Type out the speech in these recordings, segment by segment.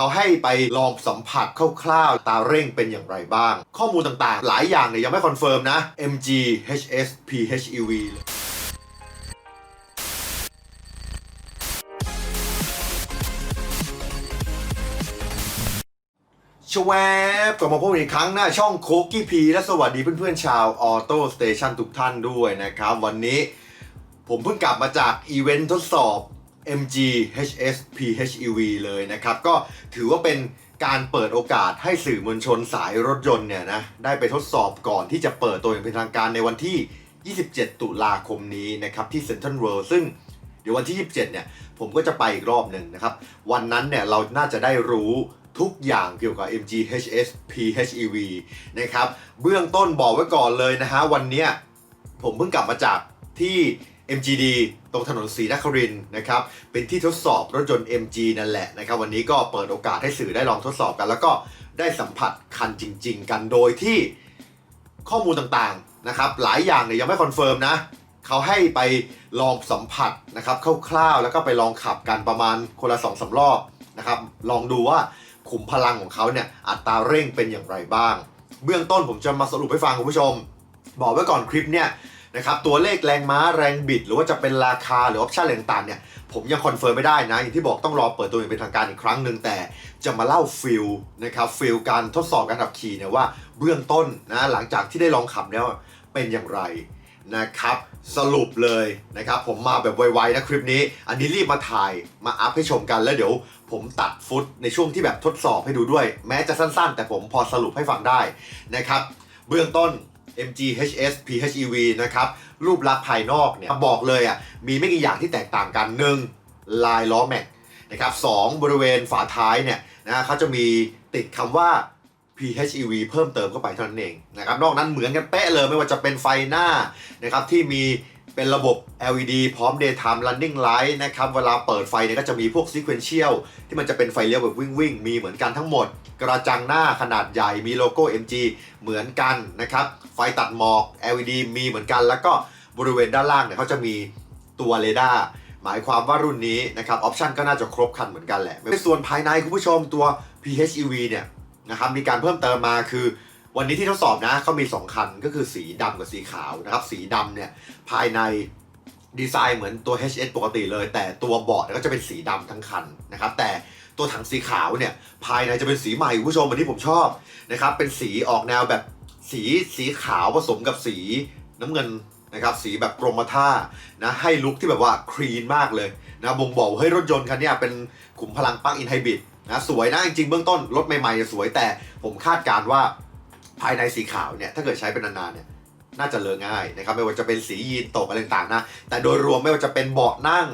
เขาให้ไปลองสัมผัสคร่าวๆตาเร่งเป็นอย่างไรบ้าง ข้อมูลต่างๆ หลายอย่างเนี่ยยังไม่คอนเฟิร์มนะ MG HS PHEV ชวบกลับมาพบกันอีกครั้งหน้าช่องโคกี้พีและสวัสดีเพื่อนๆชาวออโต้สเตชันทุกท่านด้วยนะครับ วันนี้ผมเพิ่งกลับมาจากอีเวนต์ทดสอบ MG HS PHEV เลยนะครับ ก็ถือว่าเป็นการเปิดโอกาสให้สื่อมวลชนสายรถยนต์เนี่ยนะได้ไปทดสอบก่อนที่จะเปิดตัวอย่างเป็นทางการในวันที่ 27 ตุลาคมนี้นะครับที่เซ็นทรัลเวิลด์ซึ่งเดี๋ยววันที่ 27 เนี่ยผมก็จะไปอีกรอบหนึ่งนะครับ วันนั้นเนี่ยเราน่าจะได้รู้ทุกอย่างเกี่ยวกับ MG HS PHEV นะครับ เบื้องต้นบอกไว้ก่อนเลยนะฮะ วันเนี้ยผมเพิ่งกลับมาจากที่ MGD ตรงถนนศรีนครินนะครับ เป็นที่ทดสอบรถยนต์ MG นั่นแหละนะครับ วันนี้ก็เปิดโอกาสให้สื่อได้ลองทดสอบกัน แล้วก็ได้สัมผัสคันจริง ๆ กันโดยที่ข้อมูลต่างๆนะครับ หลายอย่างเนี่ยยังไม่คอนเฟิร์มนะเขาให้ไปลองสัมผัสนะครับคร่าวๆแล้วก็ไปลองขับกันประมาณคนละสองสารอบนะครับ ลองดูว่าขุมพลังของเขาเนี่ยอัตราเร่งเป็นอย่างไรบ้าง เบื้องต้นผมจะมาสรุปให้ฟังคุณผู้ชม บอกไว้ก่อนคลิปเนี่ย นะครับตัวเลขแรงม้าแรงบิด หรือว่าจะเป็นราคาหรือออปชั่นอะไรต่างๆเนี่ยผมยังคอนเฟิร์มไม่ได้นะ อย่างที่บอกต้องรอเปิดตัวอย่างเป็นทางการอีกครั้งหนึ่งแต่จะมาเล่าฟิลนะครับฟิลการทดสอบการขับขี่เนี่ยว่าเบื้องต้นนะหลังจากที่ได้ลองขับแล้วเป็นอย่างไรนะครับสรุปเลยนะครับผมมาแบบไวๆนะคลิปนี้ อันนี้รีบมาถ่ายมาอัพให้ชมกันแล้วเดี๋ยว ผมตัดฟุตในช่วงที่แบบทดสอบให้ดูด้วย แม้จะสั้นๆ แต่ผมพอสรุปให้ฟังได้นะครับ เบื้องต้น MG HS PHEV นะครับรูปลักษณ์ภายนอกเนี่ยบอกเลยอะมีไม่กี่อย่างที่แตกต่างกัน 1. ลายล้อแม็กนะครับสองบริเวณฝาท้ายเนี่ยนะเขาจะมีติดคำว่า PHEV เพิ่มเติมเข้าไปเท่านั้นเองนะครับนอกนั้นเหมือนกันเป๊ะเลยไม่ว่าจะเป็นไฟหน้านะครับที่มี เป็นระบบ LED พร้อม daytime running light นะครับ เวลาเปิดไฟเนี่ยก็จะมีพวก sequential ที่มันจะเป็นไฟเลี้ยวแบบวิ่งวิ่งมีเหมือนกันทั้งหมด กระจังหน้าขนาดใหญ่มีโลโก้ MG เหมือนกันนะครับ ไฟตัดหมอก LED มีเหมือนกัน แล้วก็บริเวณด้านล่างเนี่ยเขาจะมีตัวเรดาร์หมายความว่ารุ่นนี้นะครับออปชันก็น่าจะครบครันเหมือนกันแหละในส่วนภายในคุณผู้ชมตัว PHEV เนี่ยนะครับมีการเพิ่มเติมมาคือ วันนี้ที่ทดสอบนะเขามี 2 คันก็คือสีดำกับสีขาวนะครับ สีดำเนี่ยภายในดีไซน์เหมือนตัว HS ปกติเลย แต่ตัวบาะเนี่ยก็จะเป็นสีดำทั้งคันนะครับ แต่ตัวถังสีขาวเนี่ยภายในจะเป็นสีใหม่คุณผู้ชมอันนี้ผมชอบนะครับ เป็นสีออกแนวแบบสีสีขาวผสมกับสีน้ำเงินนะครับสีแบบกรมท่านะให้ลุคที่แบบว่าคลีนมากเลยนะบ่งบอกว่าเฮ้ยรถยนต์คันเนี้ยเป็นขุมพลังปลั๊กอินไฮบริดนะสวยนะจริงๆเบื้องต้นรถใหม่ๆสวยแต่ผมคาดการว่า ภายในสีขาวเนี่ยถ้าเกิดใช้เป็นนานๆเนี่ยน่าจะเลอะง่ายนะครับไม่ว่าจะเป็นสียีนตกอะไรต่างๆนะแต่โดยรวมไม่ว่าจะเป็นเบาะนั่ง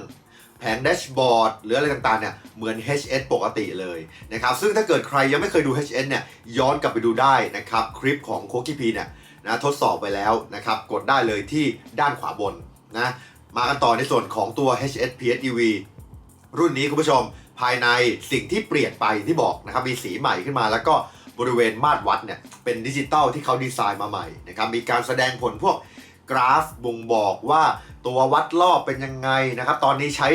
แผงแดชบอร์ดหรืออะไรต่างๆเนี่ยเหมือน HS ปกติเลยนะครับซึ่งถ้าเกิดใครยังไม่เคยดู HS เนี่ยย้อนกลับไปดูได้นะครับคลิปของโคกี้พีเนี่ยนะทดสอบไปแล้วนะครับกดได้เลยที่ด้านขวาบนนะมากันต่อในส่วนของตัว HS PHEV รุ่นนี้คุณผู้ชมภายในสิ่งที่เปลี่ยนไปที่บอกนะครับมีสีใหม่ขึ้นมาแล้วก็ บริเวณมาตรวัดเนี่ยเป็นดิจิตอลที่เขาดีไซน์มาใหม่นะครับมีการแสดงผลพวกกราฟบ่งบอกว่าตัววัดรอบเป็นยังไงนะครับ ตอนนี้ใช้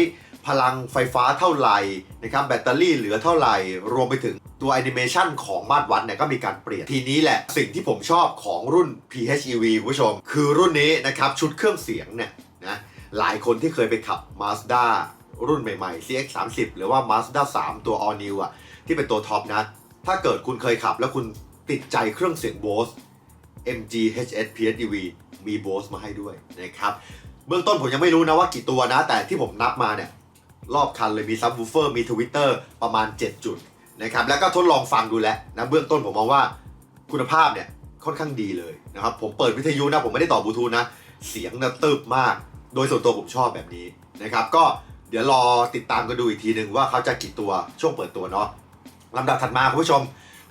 พลังไฟฟ้าเท่าไหร่นะครับแบตเตอรี่เหลือเท่าไหร่ รวมไปถึงตัวแอนิเมชันของมาตรวัดเนี่ยก็มีการเปลี่ยนทีนี้แหละสิ่งที่ผมชอบของรุ่น PHEV คุณผู้ชม คือรุ่นนี้นะครับชุดเครื่องเสียงเนี่ยนะหลายคนที่เคยไปขับ Mazda รุ่นใหม่ๆ CX-30 หรือว่า Mazda 3 ตัว All New อะที่เป็นตัวท็อปนะ ถ้าเกิดคุณเคยขับแล้วคุณติดใจเครื่องเสียง Bose MG HS PHEV มี Bose มาให้ด้วยนะครับ เบื้องต้นผมยังไม่รู้นะว่ากี่ตัวนะ แต่ที่ผมนับมาเนี่ย รอบคันเลยมีซับ w ูเฟอร์มีทวิตเตอร์ประมาณ 7 จุดนะครับ แล้วก็ทดลองฟังดูแล้วนะ เบื้องต้นผมมองว่าคุณภาพเนี่ยค่อนข้างดีเลยนะครับ ผมเปิดวิทยุนะ ผมไม่ได้ต่อบลูทูธนะ เสียงเนี่ยตึบมาก โดยส่วนตัวผมชอบแบบนี้นะครับ ก็เดี๋ยวรอติดตามกันดูอีกทีหนึ่งว่าเขาจะกี่ตัวช่วงเปิดตัวเนาะ ลำดับถัดมาคุณผู้ชม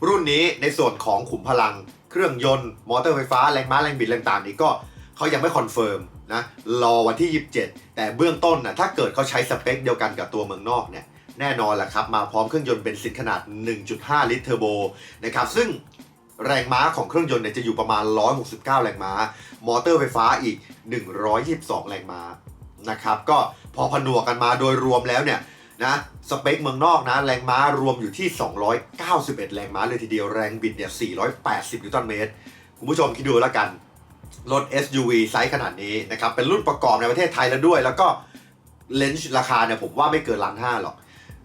รุ่นนี้ในส่วนของขุมพลัง เครื่องยนต์ มอเตอร์ไฟฟ้าแรงม้าแรงบิดแรงต่างนี้ก็เขายังไม่คอนเฟิร์มนะรอวันที่ 27 แต่เบื้องต้นนะถ้าเกิดเขาใช้สเปคเดียวกันกับตัวเมืองนอกเนี่ยแน่นอนแหละครับ มาพร้อมเครื่องยนต์เบนซินขนาด 1.5 ลิตรเทอร์โบนะครับซึ่งแรงม้าของเครื่องยนต์เนี่ยจะอยู่ประมาณ 169 แรงม้า มอเตอร์ไฟฟ้าอีก 122 แรงม้านะครับก็พอผนวกกันมาโดยรวมแล้วเนี่ย นะสเปคเมืองนอกนะแรงม้ารวมอยู่ที่ 291 แรงม้าเลยทีเดียวแรงบิดเนี่ย 480 นิวตันเมตร คุณผู้ชมคิดดูแล้วกัน รถ SUV ไซส์ขนาดนี้นะครับ เป็นรุ่นประกอบในประเทศไทยแล้วด้วย แล้วก็เลนส์ราคาเนี่ยผมว่าไม่เกินล้านห้าหรอก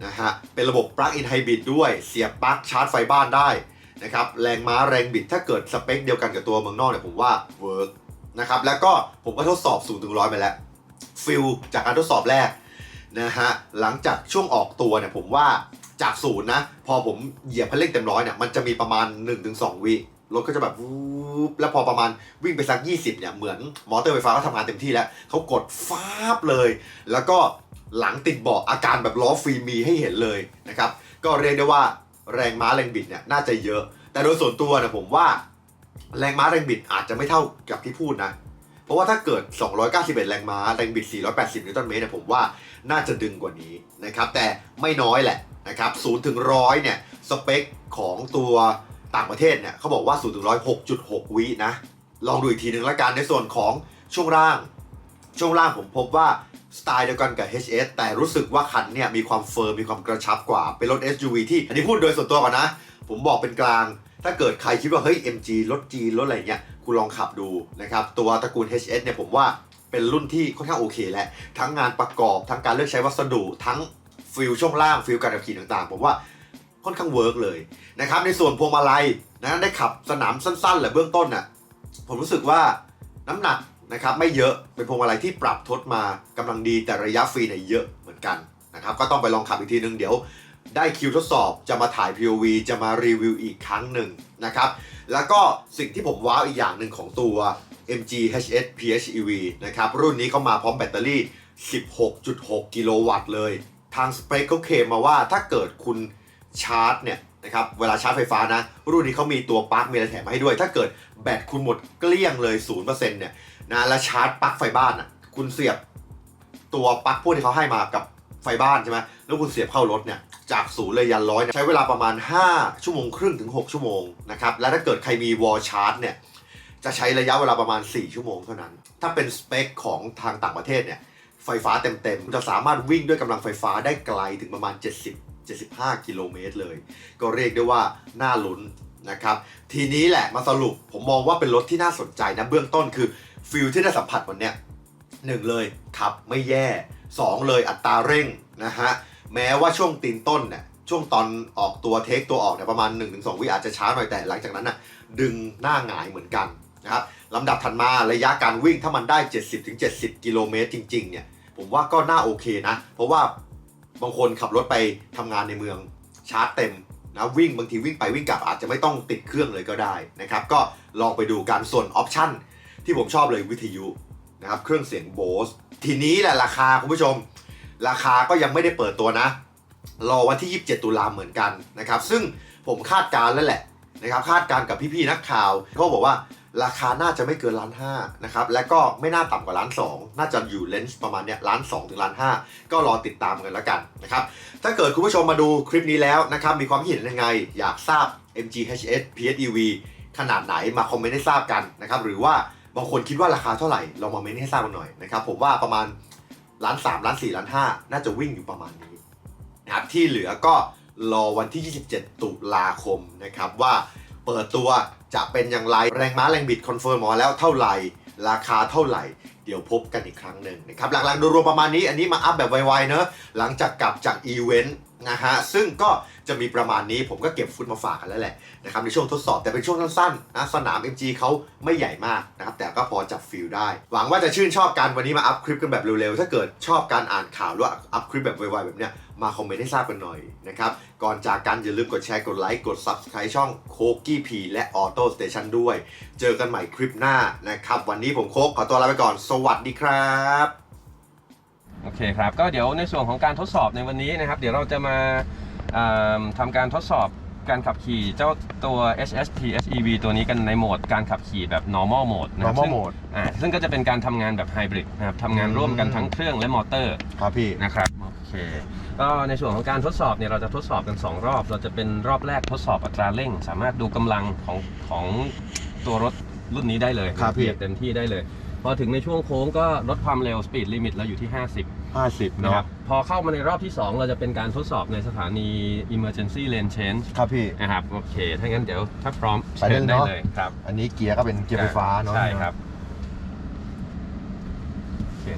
นะฮะ เป็นระบบ Plug-in Hybrid ด้วย เสียบปลั๊กชาร์จไฟบ้านได้นะครับ แรงม้าแรงบิดถ้าเกิดสเปคเดียวกันกับตัวเมืองนอกเนี่ยผมว่าเวิร์กนะครับ แล้วก็ผมก็ทดสอบ0ถึง100ไปแล้วฟิลจากการทดสอบแรก นะฮะหลังจากช่วงออกตัวเนี่ยผมว่าจากศูนย์นะ พอผมเหยียบคันเร่งเต็มร้อยเนี่ยมันจะมีประมาณ 1-2 วิรถก็จะแบบวูบแล้วพอประมาณวิ่งไปสัก 20เนี่ยเหมือนมอเตอร์ไฟฟ้าเขาทำงานเต็มที่แล้วเขากดฟาบเลย แล้วก็หลังติดเบาะอาการแบบล้อฟรีมีให้เห็นเลยนะครับก็เรียกได้ว่าแรงม้าแรงบิดเนี่ยน่าจะเยอะ แต่โดยส่วนตัวเนี่ยผมว่า แรงม้าแรงบิดอาจจะไม่เท่ากับที่พูดนะ เพราะว่าถ้าเกิด 291 แรงม้า แรงบิด 480 นิวตันเมตรเนี่ยผมว่าน่าจะดึงกว่านี้นะครับ แต่ไม่น้อยแหละนะครับ0ถึง100 เนี่ย สเปคของตัวต่างประเทศเนี่ยเขาบอกว่า0ถึง100 6.6 วินะ ลองดูอีกทีหนึ่งละกันในส่วนของช่วงล่าง ช่วงล่างผมพบว่าสไตล์เดียวกันกับ HS แต่รู้สึกว่าคันเนี่ยมีความเฟิร์มมีความกระชับกว่า เป็นรถ SUV ที่ อันนี้พูดโดยส่วนตัวก่อนนะ ผมบอกเป็นกลาง ถ้าเกิดใครคิดว่าเฮ้ย MG รถจีนรถอะไรเงี้ย คุณลองขับดูนะครับ ตัวตระกูล HS เนี่ยผมว่าเป็นรุ่นที่ค่อนข้างโอเคแหละทั้งงานประกอบทั้งการเลือกใช้วัสดุ ทั้งฟิลช่วงล่างฟิลการขับขี่ต่างๆ ผมว่าค่อนข้างเวิร์กเลยนะครับในส่วนพวงมาลัยนะได้ขับสนามสั้นๆแหละเบื้องต้นน่ะผมรู้สึกว่าน้ำหนักนะครับไม่เยอะเป็นพวงมาลัยที่ปรับทดมากำลังดีแต่ระยะฟรีเนี่ยเยอะเหมือนกันนะครับก็ต้องไปลองขับอีกทีนึงเดี๋ยว ได้คิวทดสอบจะมาถ่าย POV จะมารีวิวอีกครั้งหนึ่งนะครับ แล้วก็สิ่งที่ผมว้าวอีกอย่างหนึ่งของตัว MG HS PHEV นะครับ รุ่นนี้เขามาพร้อมแบตเตอรี่ 16.6 กิโลวัตต์เลย ทางสเปคเขาเคลมมาว่าถ้าเกิดคุณชาร์จเนี่ยนะครับเวลาชาร์จไฟฟ้านะ รุ่นนี้เขามีตัวปลั๊กมีอะไรแถมมาให้ด้วย ถ้าเกิดแบตคุณหมดเกลี้ยงเลย0%เนี่ยนะแล้วชาร์จปลั๊กไฟบ้านอะคุณเสียบตัวปลั๊กพวกที่เขาให้มากับไฟบ้านใช่ไหมแล้วคุณเสียบเข้ารถเนี่ย จากศูนย์เลยยันร้อยใช้เวลาประมาณ 5 ชั่วโมงครึ่งถึง 6 ชั่วโมงนะครับและถ้าเกิดใครมีวอลชาร์จเนี่ยจะใช้ระยะเวลาประมาณ 4 ชั่วโมงเท่านั้น ถ้าเป็นสเปคของทางต่างประเทศเนี่ยไฟฟ้าเต็มๆ จะสามารถวิ่งด้วยกำลังไฟฟ้าได้ไกลถึงประมาณ 70 75 กิโลเมตรเลย ก็เรียกได้ว่าน่าลุ้นนะครับทีนี้แหละมาสรุปผมมองว่าเป็นรถที่น่าสนใจนะเบื้องต้นคือฟิลที่ได้สัมผัสวันเนี้ยหนึ่งเลยขับไม่แย่ 2 เลยอัตราเร่งนะฮะ แม้ว่าช่วงตีนต้นเนี่ยช่วงตอนออกตัวเทคตัวออกเนี่ยประมาณ 1-2 วิอาจจะช้าหน่อยแต่หลังจากนั้นน่ะดึงหน้าหงายเหมือนกันนะครับลำดับถัดมาระยะการวิ่งถ้ามันได้ 70-70 กิโลเมตรจริงๆเนี่ยผมว่าก็น่าโอเคนะ เพราะว่าบางคนขับรถไปทำงานในเมืองชาร์จเต็มนะวิ่งบางทีวิ่งไปวิ่งกลับอาจจะไม่ต้องติดเครื่องเลยก็ได้นะครับก็ลองไปดูกันส่วนออปชั่นที่ผมชอบเลยวิทยุนะครับเครื่องเสียงโบสทีนี้แหละราคาคุณผู้ชม ราคาก็ยังไม่ได้เปิดตัวนะ รอวันที่ 27 ตุลาเหมือนกันนะครับ ซึ่งผมคาดการณ์แล้วแหละนะครับ คาดการณ์กับพี่ๆนักข่าวเขาบอกว่าราคาน่าจะไม่เกินล้านห้านะครับ และก็ไม่น่าต่ำกว่าล้านสองน่าจะอยู่เลนส์ประมาณเนี้ยล้านสองถึงล้านห้าก็รอติดตามกันแล้วกันนะครับ ถ้าเกิดคุณผู้ชมมาดูคลิปนี้แล้วนะครับ มีความเห็นยังไง อยากทราบ MGHS PHEV ขนาดไหนมาคอมเมนต์ให้ทราบกันนะครับ หรือว่าบางคนคิดว่าราคาเท่าไหร่ลองมาเมนต์ให้ทราบกันหน่อยนะครับ ผมว่าประมาณ ล้านสามล้านสี่ล้านห้าน่าจะวิ่งอยู่ประมาณนี้นะครับที่เหลือก็รอวันที่ 27 ตุลาคมนะครับว่าเปิดตัวจะเป็นอย่างไรแรงม้าแรงบิดคอนเฟิร์มออกมาแล้วเท่าไหร่ ราคาเท่าไหร่ เดี๋ยวพบกันอีกครั้งหนึ่งนะครับหลังๆโดยรวมประมาณนี้อันนี้มาอัพแบบไวๆเนอะหลังจากกลับจากอีเวนต์ นะฮะซึ่งก็จะมีประมาณนี้ผมก็เก็บฟุตมาฝากกันแล้วแหละนะครับในช่วงทดสอบแต่เป็นช่วงสั้นๆนะสนาม MG เขาไม่ใหญ่มากนะครับแต่ก็พอจับฟิลได้ หวังว่าจะชื่นชอบกันวันนี้มาอัพคลิปกันแบบเร็วๆ ถ้าเกิดชอบการอ่านข่าวหรืออัพคลิปแบบไวๆแบบเนี้ยมาคอมเมนต์ให้ทราบกันหน่อยนะครับก่อนจากกันอย่าลืมกดแชร์กดไลค์กด Subscribe ช่องโคกี้พีและ Auto Station ด้วย เจอกันใหม่คลิปหน้านะครับวันนี้ผมโคกขอตัวลาไปก่อน สวัสดีครับ โอเคครับ ก็เดี๋ยวในส่วนของการทดสอบในวันนี้นะครับ เดี๋ยวเราจะมาอ่าทำการทดสอบการขับขี่เจ้าตัว HST SEV ตัวนี้กันในโหมดการขับขี่แบบ normal mode นะครับ normal ซึ่ง mode อ่าซึ่งก็จะเป็นการทำงานแบบไฮบริดนะครับทำงานร่วมกันทั้งเครื่องและมอเตอร์ ครับพี่ นะครับ โอเค ก็ในส่วนของการทดสอบเนี่ยเราจะทดสอบกัน 2 รอบ เราจะเป็นรอบแรกทดสอบอัตราเร่ง สามารถดูกำลังของของตัวรถรุ่นนี้ได้เลยครับพี่เหยียบเต็มที่ได้เลย พอถึงในช่วงโค้งก็ลดความเร็วสปีดลิมิตเราอยู่ที่ 50 50นะคเนาะรับพอเข้ามาในรอบที่ 2 เราจะเป็นการทดสอบในสถานี emergency lane change ครับพี่ นะครับ โอเค ถ้างั้นเดี๋ยวถ้าพร้อมไปเลยเชิญเนอะได้เลยครับอันนี้เกียร์ก็เป็นเกียร์ไฟฟ้าเนาะใช่ครับโอ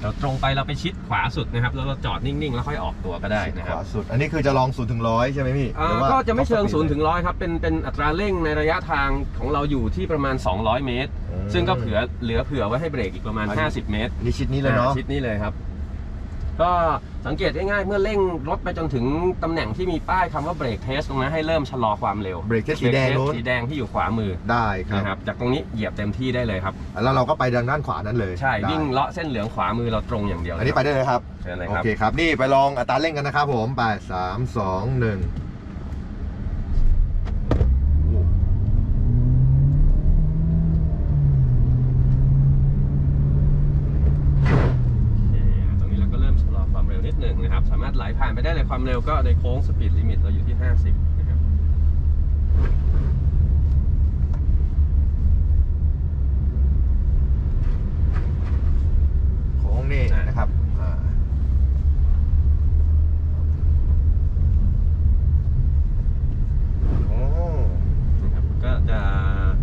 เคเราตรงไปเราไปชิดขวาสุดนะครับแล้วเราจอดนิ่งๆ แล้วค่อยออกตัวก็ได้นะคขรับวาสุด อันนี้คือจะลอง0ูนย์ถึงร้อยใช่ไหมพี่อ่าหรือว่าก็จะไม่เชิงต้องศูนย์ถึงร้อยครับเป็นเป็นอัตราเร่งในระยะทางของเราอยู่ที่ประมาณ 200 เมตร อืมซึ่งก็เผื่อเหลือเผื่อไว้ให้เบรกอีกประมาณอันนี้50 เมตรนี่ชิดนี้เลยเนาะอ่าชิดนี้เลยครับ ก็สังเกตง่ายๆเมื่อเร่งรถไปจนถึงตำแหน่งที่มีป้ายคำว่าเบรกเทสตรงนั้นให้เริ่มชะลอความเร็ว เบรกเทสสีแดงเบรกนู้เทนสสีแดงที่อยู่ขวามือได้ครันะครับบจากตรงนี้เหยียบเต็มที่ได้เลยครับ แล้วเราก็ไปทางด้านขวานั้นเลยใช่ได้วิ่งเลาะเส้นเหลืองขวามือเราตรงอย่างเดียวอันนี้ไปได้เลยครับเชิญเลยโอครับเคครับนี่ไปลองอัตราเร่งกันนะครับผมไปสามสองหนึ่งโอ้ โอเคตรงนี้เราก็เริ่มชะลอความเร็วนิดหนึ่งนะครับ สามารถไหลผ่านไปได้เลย ความเร็วก็ในโค้งสปีดลิมิตเราอยู่ที่ 50 นะครับ โค้งนี่อะนะครับอ่าโอ้นะครับ ก็จะ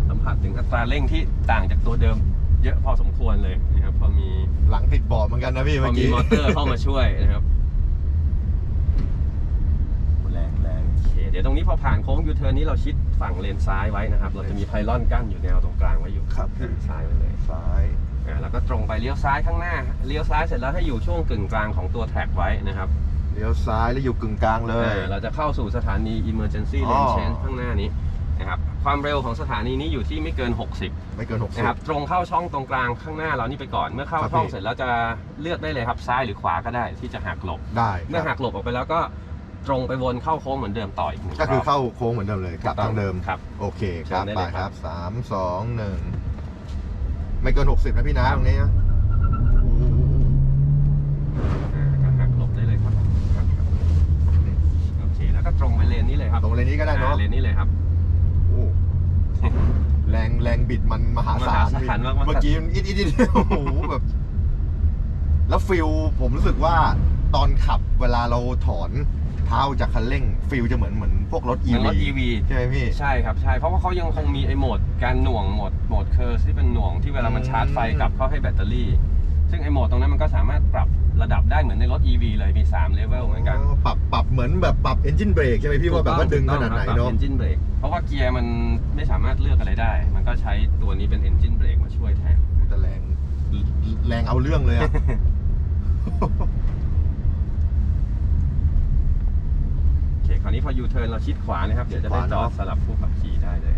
สัมผัสถึงอัตราเร่งที่ต่างจากตัวเดิม เยอะพอสมควรเลยนะครับ พอมีหลังติดเบาะเหมือนกันนะพี่พอเมื่อมีกี้ มอเตอร์เข้ามาช่วยนะครับแรงแรงโอเคเดี๋ยวตรงนี้พอผ่านโค้งยูเทิร์นนี้เราชิดฝั่งเลนซ้ายไว้นะครับ เราจะมีไพลอนกั้นอยู่แนวตรงกลางไว้อยู่ครับ เลนซ้ายไว้เลยซ้ายอ่าแล้วก็ตรงไปเลี้ยวซ้ายข้างหน้า เลี้ยวซ้ายเสร็จแล้วให้อยู่ช่วงกึ่งกลางของตัวแทร็กไว้นะครับเลี้ยวซ้ายแล้วอยู่กึ่งกลางเลย อ่าเราจะเข้าสู่สถานี emergency อ๋อ lane change ข้างหน้านี้นะครับ ความเร็วของสถานีนี้อยู่ที่ไม่เกิน 60 ไม่เกินหกสิบนะครับตรงเข้าช่องตรงกลางข้างหน้าเรานี่ไปก่อน เมื่อเข้าครับช่องพี่ เสร็จแล้วจะเลือกได้เลยครับซ้ายหรือขวาก็ได้ที่จะหักหลบ ได้เมื่อคหัรับ กหลบออกไปแล้วก็ ตรงไปวนเข้าโค้งเหมือนเดิมต่ออีกหนึ่งก็คือรบเข้าโค้งเหมือนเดิมเลยกลับทางเดิม ครับ โอเคครับเชิญได้ไปเลยคครัรับ บสามสองหนึ่งไม่เกินหกสิบนะพี่นะตรงนี้นะอ่าก็หักหลบได้เลยครับครับครับโอเคแล้วก็ตรงไปเลนนี้เลยครับตรงเลนนี้ก็ได้เนาะอ่เลนนี้เลยครับ โอ้แรงแรงบิดมันมหาศาลมหาศาลมากๆ เมื่อกี้มันอิดอิดอิดโอ้โหแบบ แล้วฟิลผมรู้สึกว่าตอนขับเวลาเราถอน เท้าจากคันเร่งฟิลจะเหมือนเหมือนพวกรถ เหมือนรถ EV EV ใช่ไหมพี่ ใช่ครับใช่เพราะว่าเขายังคงมีไอ้โหมดการหน่วงโหมดโหมดเคอร์ที่เป็นหน่วงที่เวลามันชาร์จไฟกลับเข้าให้แบตเตอรี่ ซึ่งไอ้โหมดตรงนั้นมันก็สามารถปรับระดับได้เหมือนในรถ EV เลยมี3เลเวลเหมือนกันอ๋อปรับปรับเหมือนแบบปรับ engine brake ใช่ไหมพี่ว่าแบบว่าดึงขนาดไหนเนาะ เอนจินเบรกเพราะว่าเกียร์มันไม่สามารถเลือกอะไรได้ มันก็ใช้ตัวนี้เป็นเอนจินเบรกมาช่วยแทนแต่แรงแรงเอาเรื่องเลยอะ โอเคคราวนี้พอยูเทิร์นเราชิดขวานะครับ เดี๋ยวจะได้ขวาจอดเนอะสลับผู้ขับขี่ได้เลย